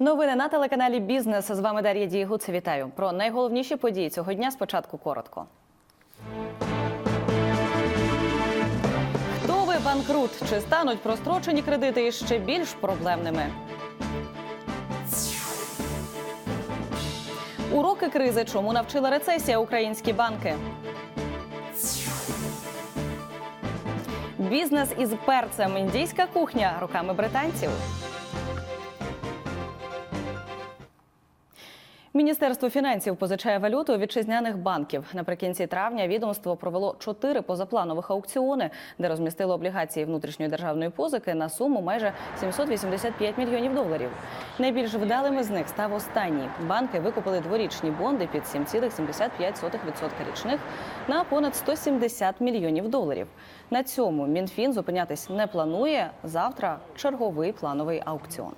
Новини на телеканалі Бізнес. З вами Дар'я Дієгуц. Вітаю про найголовніші події цього дня. Спочатку коротко. Хто ви банкрут? Чи стануть прострочені кредити ще більш проблемними? Уроки кризи. Чому навчила рецесія українські банки? Бізнес із перцем. Індійська кухня руками британців. Міністерство фінансів позичає валюту у вітчизняних банків. Наприкінці травня відомство провело чотири позапланових аукціони, де розмістило облігації внутрішньої державної позики на суму майже 785 мільйонів доларів. Найбільш вдалими з них став останній. Банки викупили дворічні бонди під 7,75% річних на понад 170 мільйонів доларів. На цьому Мінфін зупинятись не планує. Завтра черговий плановий аукціон.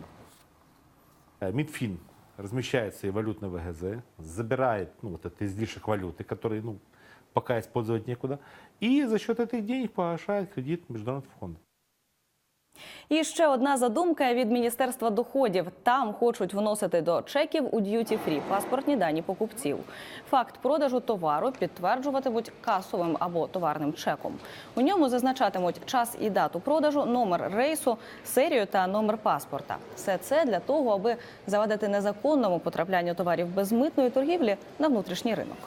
Э, Минфин размещает свои валютные ВГЗ, забирает ну, вот этот излишек валюты, который ну, пока использовать некуда, и за счет этих денег погашает кредит международных фондов. І ще одна задумка від Міністерства доходів. Там хочуть вносити до чеків у д'юті фрі паспортні дані покупців. Факт продажу товару підтверджуватимуть касовим або товарним чеком. У ньому зазначатимуть час і дату продажу, номер рейсу, серію та номер паспорта. Все це для того, аби завадити незаконному потраплянню товарів без митної торгівлі на внутрішній ринок.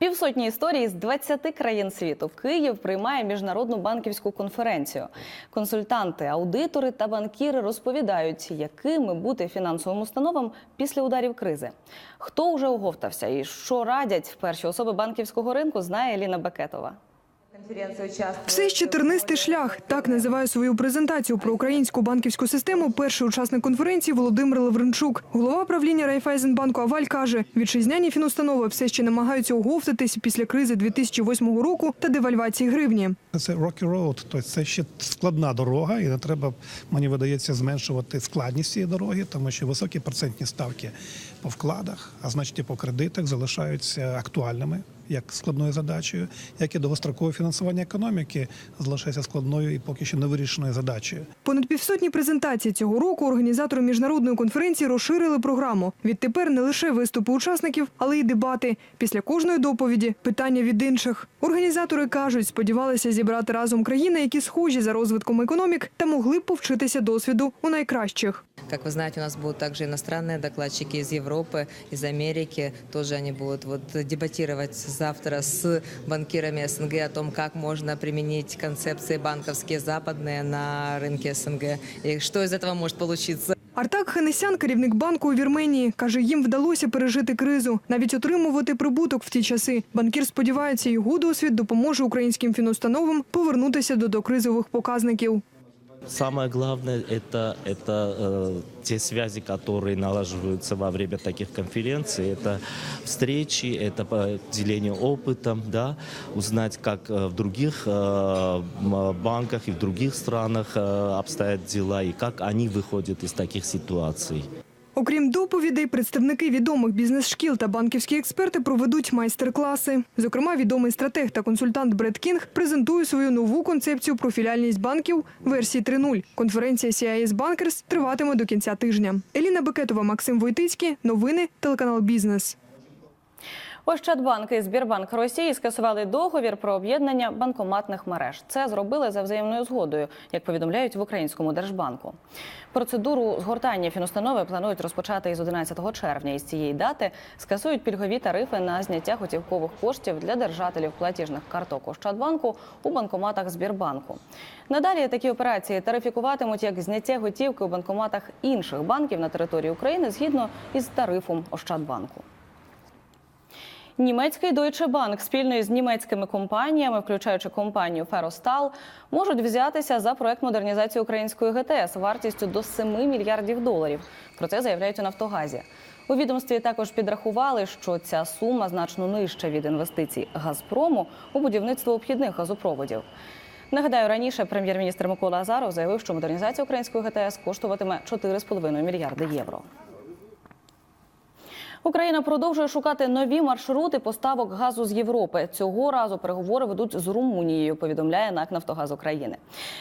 Півсотні історій з 20 країн світу Київ приймає міжнародну банківську конференцію. Консультанти, аудитори та банкіри розповідають, якими бути фінансовим установам після ударів кризи. Хто вже оговтався і що радять перші особи банківського ринку, знає Еліна Бекетова. Все ще тернистий шлях. Так називає свою презентацію про українську банківську систему. Перший учасник конференції Володимир Лавренчук. Голова правління Райфайзенбанку Аваль каже, вітчизняні фінустанови все ще намагаються оговтатись після кризи 2008 року та девальвації гривні. Це rocky road, тобто це ще складна дорога, і не треба, мені видається, зменшувати складність цієї дороги, тому що високі процентні ставки по вкладах, а значить і по кредитах залишаються актуальними як складною задачею, як і довгострокове фінансування економіки залишається складною і поки що невирішеною задачею. Понад півсотні презентацій цього року організатори міжнародної конференції розширили програму. Відтепер не лише виступи учасників, але й дебати. Після кожної доповіді питання від інших. Організатори кажуть, сподівалися зібрати разом країни, які схожі за розвитком економік та могли б повчитися досвіду у найкращих. Как вы знаете, у нас будут также иностранные докладчики из Европы, из Америки. Тоже они будут вот дебатировать завтра с банкирами СНГ о том, как можно применить концепции банковские западные на рынке СНГ и что из этого может получиться. Артак Ханесян, керівник банку у Вірменії, каже, їм вдалося пережити кризу, навіть отримувати прибуток в ті часи. Банкір сподівається, його досвід допоможе українським фінустановам повернутися до докризових показників. Самое главное это, это э, те связи, которые налаживаются во время таких конференций. Это встречи, это поделение опытом, да, узнать, как э, в других э, банках и в других странах э, обстоят дела и как они выходят из таких ситуаций. Окрім доповідей, представники відомих бізнес-шкіл та банківські експерти проведуть майстер-класи. Зокрема, відомий стратег та консультант Бред Кінг презентує свою нову концепцію про філіальність банків версії 3.0. Конференція CIS Bankers триватиме до кінця тижня. Еліна Бекетова, Максим Войтицький. Новини телеканал Бізнес. Ощадбанк і Збірбанк Росії скасували договір про об'єднання банкоматних мереж. Це зробили за взаємною згодою, як повідомляють в українському держбанку. Процедуру згортання фінустанови планують розпочати із 11 червня. Із цієї дати скасують пільгові тарифи на зняття готівкових коштів для держателів платіжних карток Ощадбанку у банкоматах Збірбанку. Надалі такі операції тарифікуватимуть як зняття готівки у банкоматах інших банків на території України згідно із тарифом Ощадбанку. Німецький Deutsche Bank спільно із німецькими компаніями, включаючи компанію Ferrostal, можуть взятися за проект модернізації української ГТС вартістю до 7 мільярдів доларів. Про це заявляють у Нафтогазі. У відомстві також підрахували, що ця сума значно нижча від інвестицій Газпрому у будівництво обхідних газопроводів. Нагадаю, раніше прем'єр-міністр Микола Азаров заявив, що модернізація української ГТС коштуватиме 4,5 мільярди євро. Україна продовжує шукати нові маршрути поставок газу з Європи. Цього разу переговори ведуть з Румунією. Повідомляє НАК Нафтогаз України.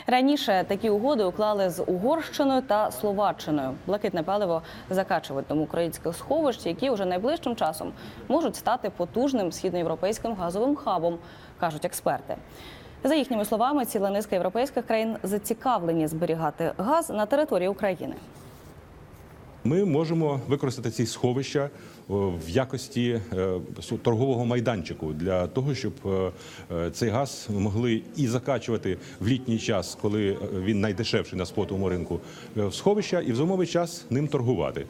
Раніше такі угоди уклали з Угорщиною та Словаччиною. Блакитне паливо закачуватимуть тому українських сховищ, які вже найближчим часом можуть стати потужним східноєвропейським газовим хабом, кажуть експерти. За їхніми словами, ціла низка європейських країн зацікавлені зберігати газ на території України. Ми можемо використати ці сховища в якості е, торгового майданчику для того, щоб е, е, цей газ могли і закачувати в літній час, коли е, він найдешевший на спотовому ринку, е, в сховища, і в зимовий час ним торгувати.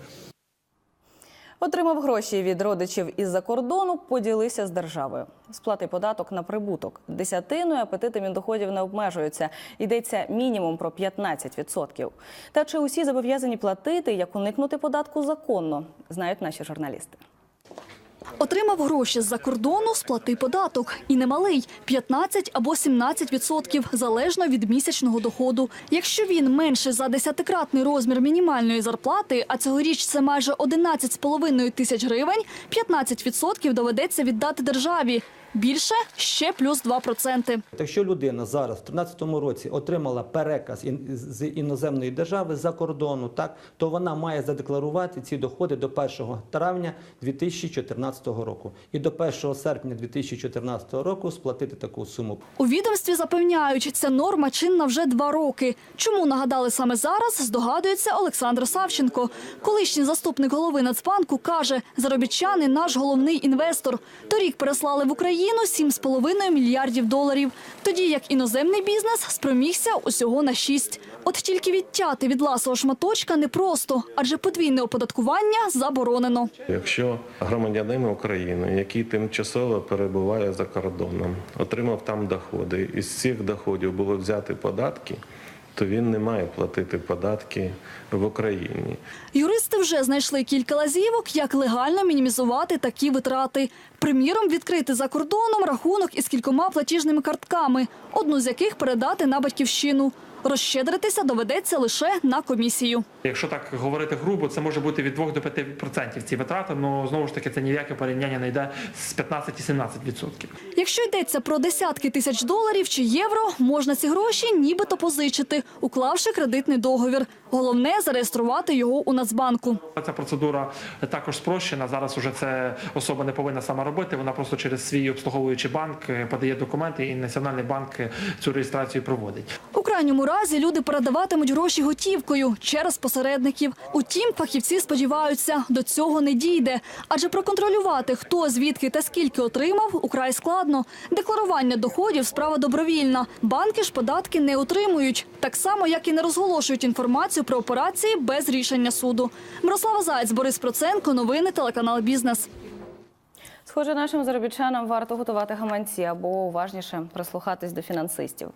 Отримав гроші від родичів із-за кордону, поділися з державою. Сплати податок на прибуток. Десятиною апетити міндоходів не обмежуються. Йдеться мінімум про 15%. Та чи усі зобов'язані платити, як уникнути податку законно, знають наші журналісти. Отримав гроші з-за кордону, сплати податок. І немалий – 15 або 17 відсотків, залежно від місячного доходу. Якщо він менше за десятикратний розмір мінімальної зарплати, а цьогоріч це майже 11,5 тисяч гривень, 15 відсотків доведеться віддати державі. Більше – ще плюс 2%. Якщо людина зараз в 2013 році отримала переказ з іноземної держави за кордону, так то вона має задекларувати ці доходи до 1 травня 2014 року і до 1 серпня 2014 року сплатити таку суму. У відомстві запевняють, ця норма чинна вже два роки. Чому нагадали саме зараз, здогадується Олександр Савченко. Колишній заступник голови Нацбанку каже, заробітчани – наш головний інвестор. Торік переслали в Україну 7,5 мільярдів доларів. Тоді як іноземний бізнес спромігся усього на 6. От тільки відтяти від ласого шматочка непросто, адже подвійне оподаткування заборонено. Якщо громадянин України, який тимчасово перебуває за кордоном, отримав там доходи, і з цих доходів було взяти податки, то він не має платити податки в Україні. Юристи вже знайшли кілька лазівок, як легально мінімізувати такі витрати. Приміром, відкрити за кордоном рахунок із кількома платіжними картками, одну з яких передати на батьківщину. Розщедритися доведеться лише на комісію. Якщо так говорити грубо, це може бути від 2 до 5% ці витрати, але знову ж таки це ніяке порівняння не йде з 15 і 17%. Якщо йдеться про десятки тисяч доларів чи євро, можна ці гроші нібито позичити, уклавши кредитний договір. Головне зареєструвати його у Нацбанку. Ця процедура також спрощена. Зараз уже це особа не повинна сама робити. Вона просто через свій обслуговуючий банк подає документи, і Національний банк цю реєстрацію проводить. Крайньому разі люди передаватимуть гроші готівкою через посередників. Утім, фахівці сподіваються, до цього не дійде. Адже проконтролювати, хто звідки та скільки отримав, украй складно. Декларування доходів справа добровільна. Банки ж податки не отримують, так само як і не розголошують інформацію про операції без рішення суду. Мирослава Заєць, Борис Проценко, новини телеканал Бізнес. Схоже, нашим заробітчанам варто готувати гаманці або уважніше прислухатись до фінансистів.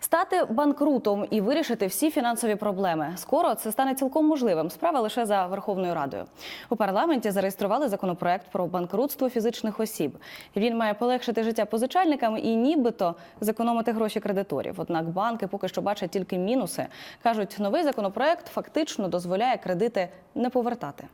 Стати банкрутом і вирішити всі фінансові проблеми. Скоро це стане цілком можливим. Справа лише за Верховною Радою. У парламенті зареєстрували законопроект про банкрутство фізичних осіб. Він має полегшити життя позичальникам і нібито зекономити гроші кредиторів. Однак банки поки що бачать тільки мінуси. кажуть, новий законопроект фактично дозволяє кредити не повертати.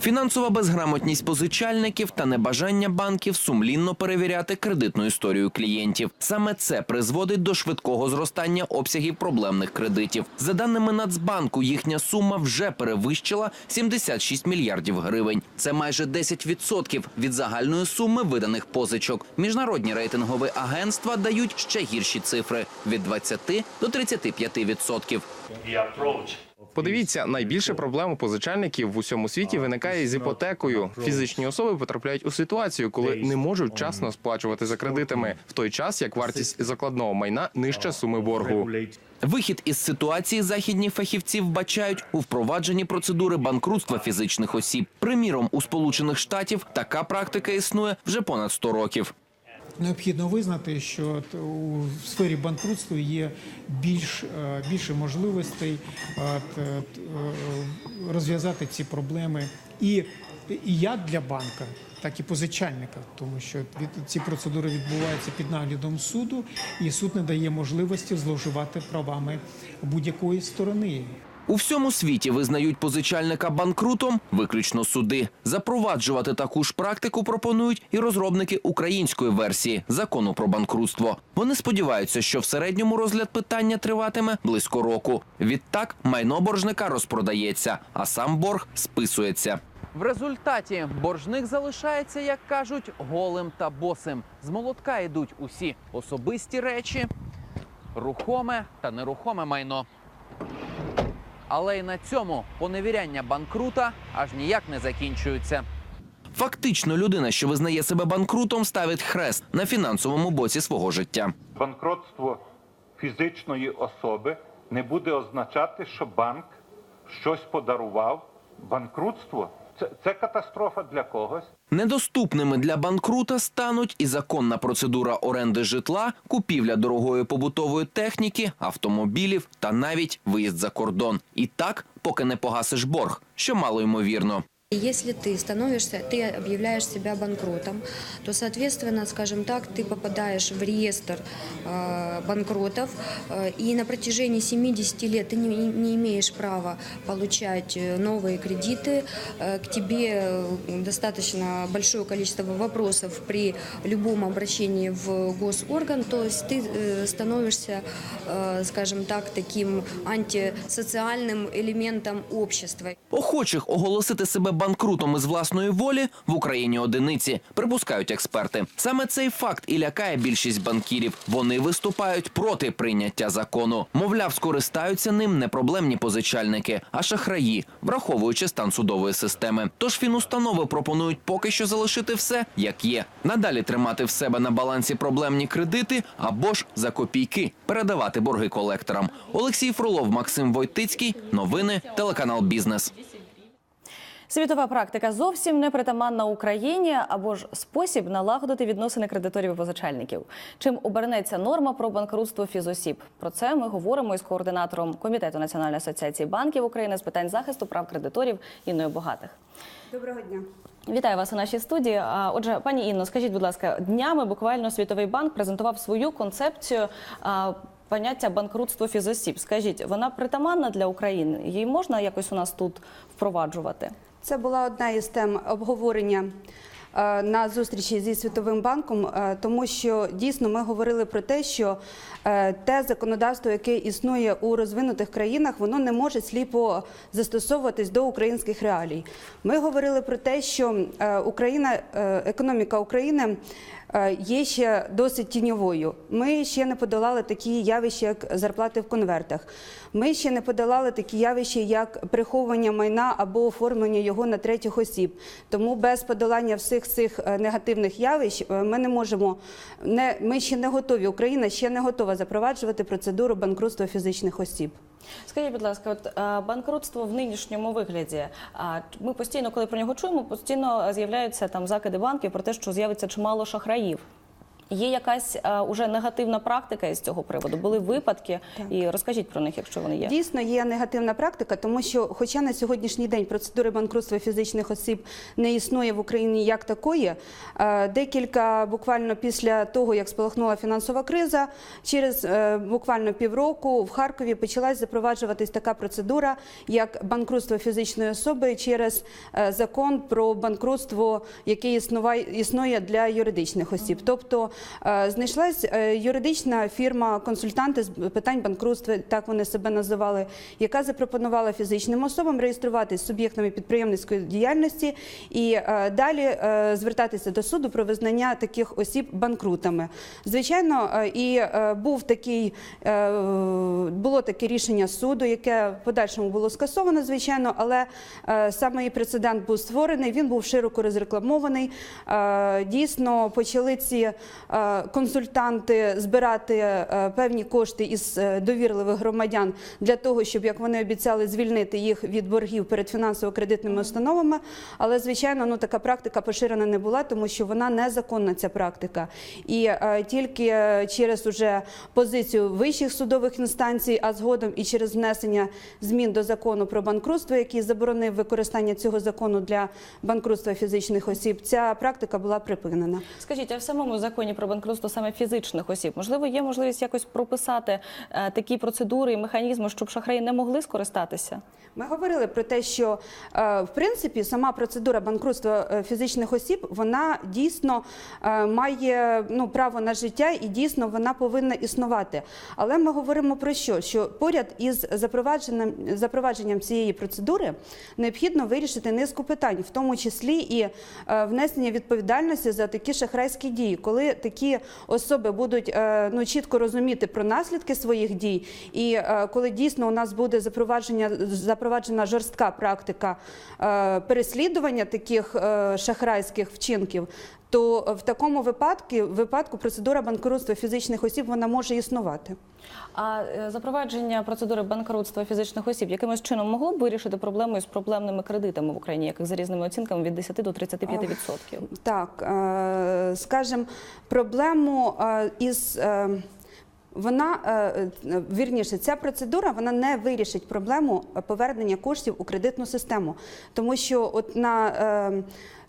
Фінансова безграмотність позичальників та небажання банків сумлінно перевіряти кредитну історію клієнтів. Саме це призводить до швидкого зростання обсягів проблемних кредитів. За даними Нацбанку, їхня сума вже перевищила 76 мільярдів гривень. Це майже 10% від загальної суми виданих позичок. Міжнародні рейтингові агентства дають ще гірші цифри від 20 до 35%. Подивіться, найбільше проблем у позичальників в усьому світі виникає з іпотекою. Фізичні особи потрапляють у ситуацію, коли не можуть вчасно сплачувати за кредитами, в той час як вартість закладного майна нижча суми боргу. Вихід із ситуації західні фахівці вбачають у впровадженні процедури банкрутства фізичних осіб. Приміром, у Сполучених Штатів така практика існує вже понад 100 років. Необхідно визнати, що у сфері банкрутства є більш, е, більше можливостей е, е, розв'язати ці проблеми і, і як для банка, так і позичальника, тому що від, ці процедури відбуваються під наглядом суду, і суд не дає можливості зловживати правами будь-якої сторони. У всьому світі визнають позичальника банкрутом виключно суди. Запроваджувати таку ж практику пропонують і розробники української версії закону про банкрутство. Вони сподіваються, що в середньому розгляд питання триватиме близько року. Відтак майно боржника розпродається, а сам борг списується. В результаті боржник залишається, як кажуть, голим та босим. З молотка йдуть усі особисті речі, рухоме та нерухоме майно. Але й на цьому поневіряння банкрута аж ніяк не закінчуються. Фактично, людина, що визнає себе банкрутом, ставить хрест на фінансовому боці свого життя. банкротство фізичної особи не буде означати, що банк щось подарував. Банкрутство це, це катастрофа для когось. Недоступними для банкрута стануть і законна процедура оренди житла, купівля дорогої побутової техніки, автомобілів та навіть виїзд за кордон. І так, поки не погасиш борг, що мало ймовірно. Если ты становишься, ты объявляешь себя банкротом, то, соответственно, скажем так, ты попадаешь в реестр э, банкротов, э, и на протяжении 70 лет ты не, не имеешь права получать э, новые кредиты. Э, к тебе э, достаточно большое количество вопросов при любом обращении в госорган, то есть ты э, становишься, э, скажем так, таким антисоциальным элементом общества. Охочих оголосити себе банкрутом із власної волі в Україні одиниці, припускають експерти. Саме цей факт і лякає більшість банкірів. Вони виступають проти прийняття закону. Мовляв, скористаються ним не проблемні позичальники, а шахраї, враховуючи стан судової системи. Тож фінустанови пропонують поки що залишити все як є. Надалі тримати в себе на балансі проблемні кредити або ж за копійки передавати борги колекторам. Олексій Фролов, Максим Войтицький. Новини телеканал Бізнес. Світова практика зовсім не притаманна Україні або ж спосіб налагодити відносини кредиторів і позичальників. Чим обернеться норма про банкрутство фізосіб? Про це ми говоримо із координатором комітету Національної асоціації банків України з питань захисту прав кредиторів Інною Багатих. Доброго дня. Вітаю вас у нашій студії. А, Отже, пані Інно, скажіть, будь ласка, днями буквально Світовий банк презентував свою концепцію. Поняття банкрутство фізосіб. Скажіть, вона притаманна для України? Її можна якось у нас тут впроваджувати? Це була одна із тем обговорення е, на зустрічі зі Світовим банком, е, тому що дійсно ми говорили про те, що е, те законодавство, яке існує у розвинутих країнах, воно не може сліпо застосовуватись до українських реалій. Ми говорили про те, що Україна, економіка України. Е, Є ще досить тіньовою. Ми ще не подолали такі явища, як зарплати в конвертах. Ми ще не подолали такі явища, як приховування майна або оформлення його на третіх осіб. Тому без подолання всіх цих е, негативних явищ е, ми не можемо не ми ще не готові. Україна ще не готова запроваджувати процедуру банкрутства фізичних осіб. Скажіть, будь ласка, от е, банкрутство в нинішньому вигляді. А ми постійно, коли про нього чуємо, постійно з'являються там закиди банків про те, що з'явиться чимало шахраїв. Є якась е, уже негативна практика із цього приводу? Були випадки, і розкажіть про них, якщо вони є. Дійсно є негативна практика, тому що, хоча на сьогоднішній день процедури банкрутства фізичних осіб не існує в Україні як такої, е, декілька буквально після того, як спалахнула фінансова криза, через е, буквально півроку в Харкові почалась запроваджуватись така процедура, як банкрутство фізичної особи через закон про банкрутство, який існує для юридичних осіб. Тобто знайшлась е, юридична фірма консультанти з питань банкрутства, так вони себе називали, яка запропонувала фізичним особам реєструватися суб'єктами підприємницької діяльності і е, далі е, звертатися до суду про визнання таких осіб банкрутами. Звичайно, е, і е, був такий е, було таке рішення суду, яке в подальшому було скасовано, звичайно, але е, саме і прецедент був створений. Він був широко розрекламований. Е, Дійсно, почали ці е, консультанти збирати е, певні кошти із е, довірливих громадян для того, щоб як вони обіцяли звільнити їх від боргів перед фінансово-кредитними установами. Але звичайно, ну така практика поширена не була, тому що вона незаконна ця практика. І е, тільки е, через уже позицію вищих судових інстанцій, а згодом і через внесення змін до закону про банкрутство, який заборонив використання цього закону для банкрутства фізичних осіб, ця практика була припинена. Скажіть, а в самому законі про банкрутство саме фізичних осіб. Можливо, є можливість якось прописати е, такі процедури і механізми, щоб шахраї не могли скористатися. Ми говорили про те, що е, в принципі сама процедура банкрутства е, фізичних осіб вона дійсно має ну, право на життя і дійсно вона повинна існувати. Але ми говоримо про що? Що поряд із запровадженням, запровадженням цієї процедури необхідно вирішити низку питань, в тому числі і внесення відповідальності за такі шахрайські дії, коли такі особи будуть е, ну, чітко розуміти про наслідки своїх дій, і е, коли дійсно у нас буде запровадження запроваджена жорстка практика е, переслідування таких шахрайських вчинків. То в такому випадку, випадку процедура банкрутства фізичних осіб вона може існувати. А е, запровадження процедури банкрутства фізичних осіб якимось чином могло б вирішити проблему із проблемними кредитами в Україні, яких за різними оцінками від 10 до 35 відсотків? Так, е, скажімо, проблему е, із. Вона вірніше, ця процедура вона не вирішить проблему повернення коштів у кредитну систему, тому що от на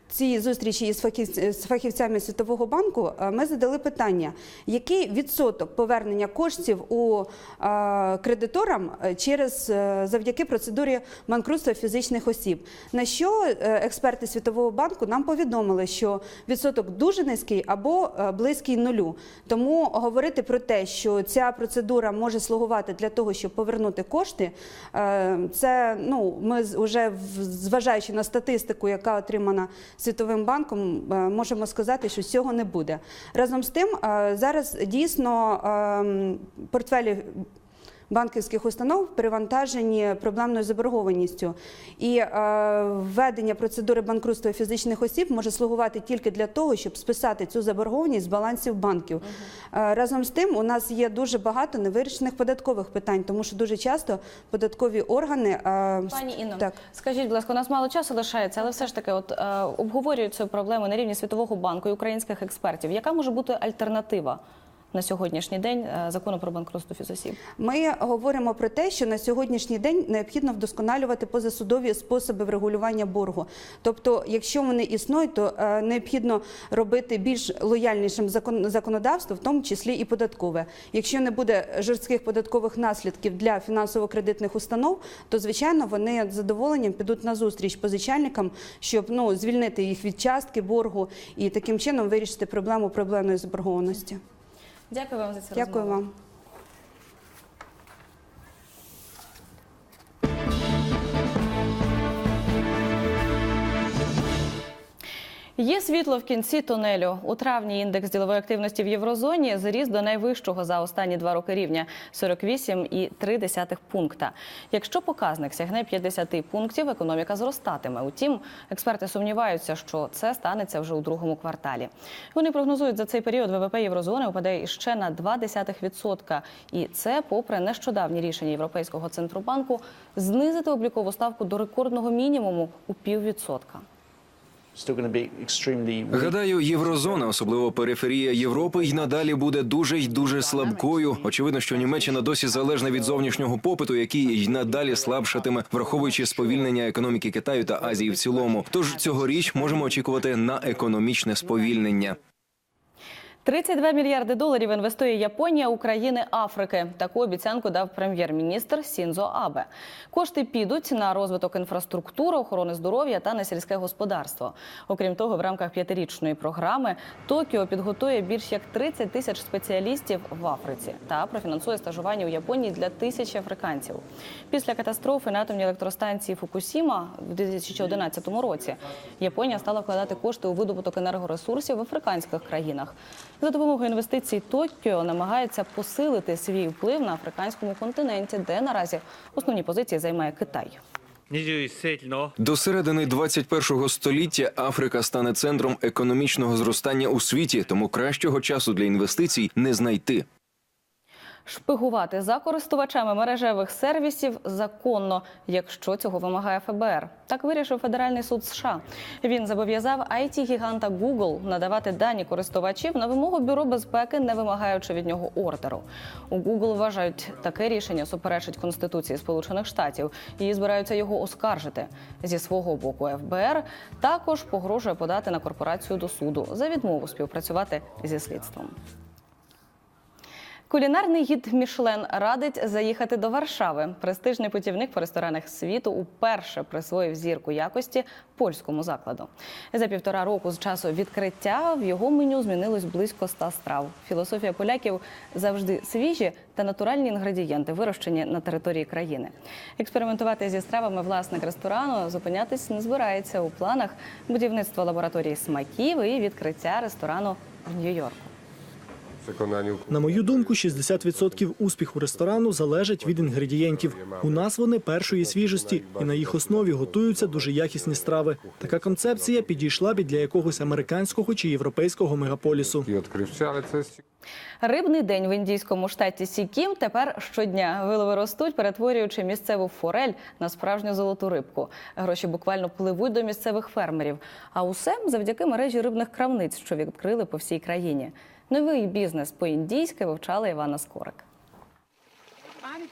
цій зустрічі з фахівцями Світового банку е, ми задали питання, який відсоток повернення коштів у е, кредиторам е, через завдяки процедурі банкрутства фізичних осіб. На що експерти Світового банку нам повідомили, що відсоток дуже низький або близький нулю. Тому говорити про те, що ця процедура може слугувати для того, щоб повернути кошти, це ну ми вже зважаючи на статистику, яка отримана Світовим банком, е, можемо сказати, що цього не буде. Разом з тим, е, зараз дійсно ем, портфелі банківських установ перевантажені проблемною заборгованістю. І е, введення процедури банкрутства фізичних осіб може слугувати тільки для того, щоб списати цю заборгованість з балансів банків. Е, разом з тим, у нас є дуже багато невирішених податкових питань, тому що дуже часто податкові органи е, Пані Інно, так. скажіть, будь ласка, у нас мало часу лишається, але все ж таки, от обговорюють цю проблему на рівні Світового банку і українських експертів. Яка може бути альтернатива на сьогоднішній день е, закону про банкрутство фізосіб? Ми говоримо про те, що на сьогоднішній день необхідно вдосконалювати позасудові способи врегулювання боргу. Тобто, якщо вони існують, то е, необхідно робити більш лояльнішим закон- законодавство, в тому числі і податкове. Якщо не буде жорстких податкових наслідків для фінансово-кредитних установ, то звичайно вони з задоволенням підуть на зустріч позичальникам, щоб ну звільнити їх від частки боргу і таким чином вирішити проблему проблемної заборгованості. Дякую вам за це. Дякую вам. Є світло в кінці тунелю. У травні індекс ділової активності в єврозоні зріс до найвищого за останні два роки рівня 48,3 пункта. Якщо показник сягне 50 пунктів, економіка зростатиме. Утім, експерти сумніваються, що це станеться вже у другому кварталі. Вони прогнозують за цей період ВВП єврозони упаде іще на 0,2%. І це попри нещодавні рішення Європейського центробанку знизити облікову ставку до рекордного мінімуму у піввідсотка. Гадаю, єврозона, особливо периферія Європи, й надалі буде дуже й дуже слабкою. Очевидно, що Німеччина досі залежна від зовнішнього попиту, який й надалі слабшатиме, враховуючи сповільнення економіки Китаю та Азії в цілому. Тож цьогоріч можемо очікувати на економічне сповільнення. 32 мільярди доларів інвестує Японія у країни Африки. Таку обіцянку дав прем'єр-міністр Сінзо Абе. Кошти підуть на розвиток інфраструктури, охорони здоров'я та на сільське господарство. Окрім того, в рамках п'ятирічної програми Токіо підготує більш як 30 тисяч спеціалістів в Африці та профінансує стажування у Японії для тисяч африканців. Після катастрофи на атомній електростанції Фукусіма в 2011 році Японія стала вкладати кошти у видобуток енергоресурсів в африканських країнах. За допомогою інвестицій Токіо намагається посилити свій вплив на африканському континенті, де наразі основні позиції займає Китай. До середини 21-го століття Африка стане центром економічного зростання у світі, тому кращого часу для інвестицій не знайти. Шпигувати за користувачами мережевих сервісів законно, якщо цього вимагає ФБР. Так вирішив Федеральний суд США. Він зобов'язав it гіганта Google надавати дані користувачів на вимогу бюро безпеки, не вимагаючи від нього ордеру. У Google вважають, таке рішення суперечить Конституції Сполучених Штатів і збираються його оскаржити. Зі свого боку, ФБР також погрожує подати на корпорацію до суду за відмову співпрацювати зі слідством. Кулінарний гід Мішлен радить заїхати до Варшави. Престижний путівник по ресторанах світу уперше присвоїв зірку якості польському закладу. За півтора року з часу відкриття в його меню змінилось близько ста страв. Філософія поляків завжди свіжі та натуральні інгредієнти, вирощені на території країни. Експериментувати зі стравами власник ресторану зупинятись не збирається у планах будівництва лабораторії смаків і відкриття ресторану в Нью-Йорку. На мою думку, 60% успіху ресторану залежить від інгредієнтів. У нас вони першої свіжості, і на їх основі готуються дуже якісні страви. Така концепція підійшла б і для якогось американського чи європейського мегаполісу. Рибний день в індійському штаті Сікім тепер щодня вилови ростуть, перетворюючи місцеву форель на справжню золоту рибку. Гроші буквально пливуть до місцевих фермерів. А усе завдяки мережі рибних крамниць, що відкрили по всій країні. Новий бізнес по-індійськи вивчала Івана Скорик.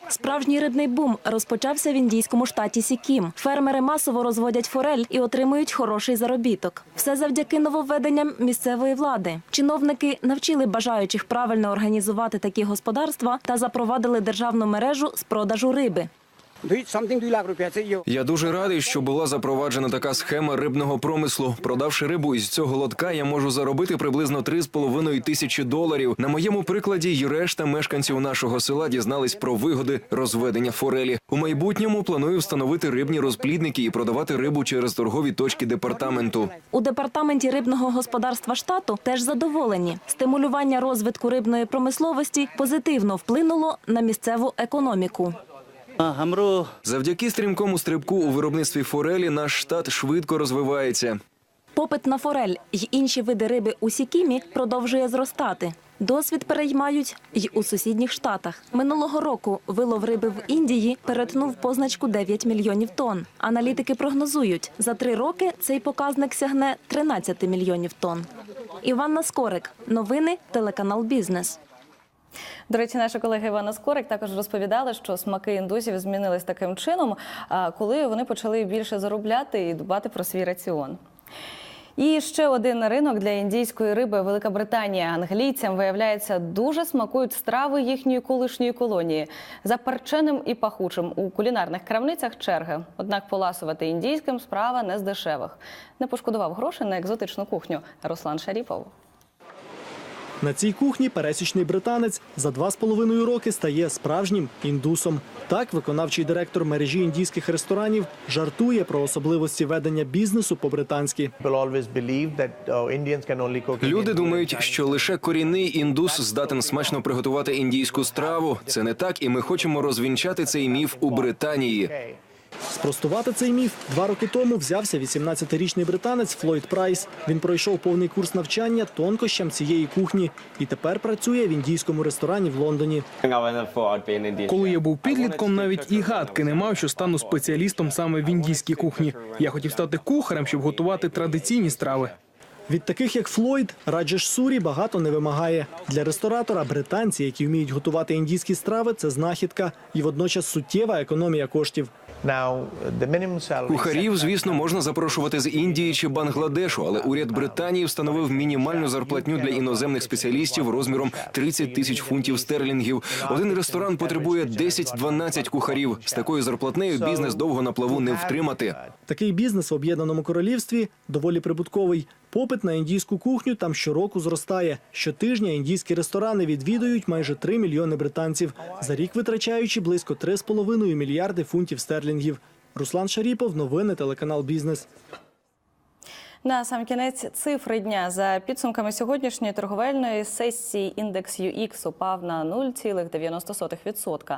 Справжній рибний бум розпочався в індійському штаті Сікім. Фермери масово розводять форель і отримують хороший заробіток. Все завдяки нововведенням місцевої влади. Чиновники навчили бажаючих правильно організувати такі господарства та запровадили державну мережу з продажу риби. Я дуже радий, що була запроваджена така схема рибного промислу. Продавши рибу із цього лотка, я можу заробити приблизно 3,5 тисячі доларів. На моєму прикладі й решта мешканців нашого села дізнались про вигоди розведення форелі. У майбутньому планую встановити рибні розплідники і продавати рибу через торгові точки департаменту. У департаменті рибного господарства штату теж задоволені. Стимулювання розвитку рибної промисловості позитивно вплинуло на місцеву економіку. Завдяки стрімкому стрибку у виробництві форелі наш штат швидко розвивається. Попит на форель й інші види риби у Сікімі продовжує зростати. Досвід переймають й у сусідніх штатах. Минулого року вилов риби в Індії перетнув позначку 9 мільйонів тонн. Аналітики прогнозують, за три роки цей показник сягне 13 мільйонів тонн. Іванна Скорик. Новини. Телеканал Бізнес. До речі, наша колега Івана Скорик також розповідала, що смаки індусів змінились таким чином, коли вони почали більше заробляти і дбати про свій раціон. І ще один ринок для індійської риби Велика Британія. Англійцям виявляється дуже смакують страви їхньої колишньої колонії за перченим і пахучим у кулінарних крамницях черги. Однак поласувати індійським справа не з дешевих. Не пошкодував грошей на екзотичну кухню Руслан Шаріпов. На цій кухні пересічний британець за два з половиною роки стає справжнім індусом. Так, виконавчий директор мережі індійських ресторанів жартує про особливості ведення бізнесу по-британськи. Люди думають, що лише корінний індус здатен смачно приготувати індійську страву. Це не так, і ми хочемо розвінчати цей міф у Британії. Спростувати цей міф два роки тому взявся 18-річний британець Флойд Прайс. Він пройшов повний курс навчання тонкощам цієї кухні і тепер працює в індійському ресторані в Лондоні. Коли я був підлітком, навіть і гадки не мав, що стану спеціалістом саме в індійській кухні. Я хотів стати кухарем, щоб готувати традиційні страви. Від таких як Флойд, Раджеш Сурі багато не вимагає. Для ресторатора британці, які вміють готувати індійські страви, це знахідка і водночас суттєва економія коштів. Кухарів, звісно, можна запрошувати з Індії чи Бангладешу, але уряд Британії встановив мінімальну зарплатню для іноземних спеціалістів розміром 30 тисяч фунтів стерлінгів. Один ресторан потребує 10-12 кухарів. З такою зарплатнею бізнес довго на плаву не втримати. Такий бізнес в об'єднаному королівстві доволі прибутковий. Попит на індійську кухню там щороку зростає. Щотижня індійські ресторани відвідують майже 3 мільйони британців, за рік витрачаючи близько 3,5 мільярди фунтів стерлінгів. Руслан Шаріпов, новини, телеканал Бізнес. На сам кінець цифри дня за підсумками сьогоднішньої торговельної сесії індекс UX упав на 0,90%.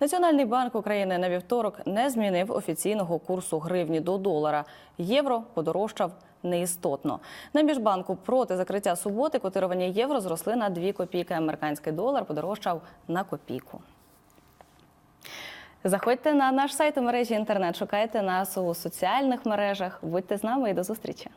Національний банк України на вівторок не змінив офіційного курсу гривні до долара. Євро подорожчав неістотно. На міжбанку проти закриття суботи котирування євро зросли на 2 копійки. Американський долар подорожчав на копійку. Заходьте на наш сайт у мережі інтернет, шукайте нас у соціальних мережах. Будьте з нами і до зустрічі.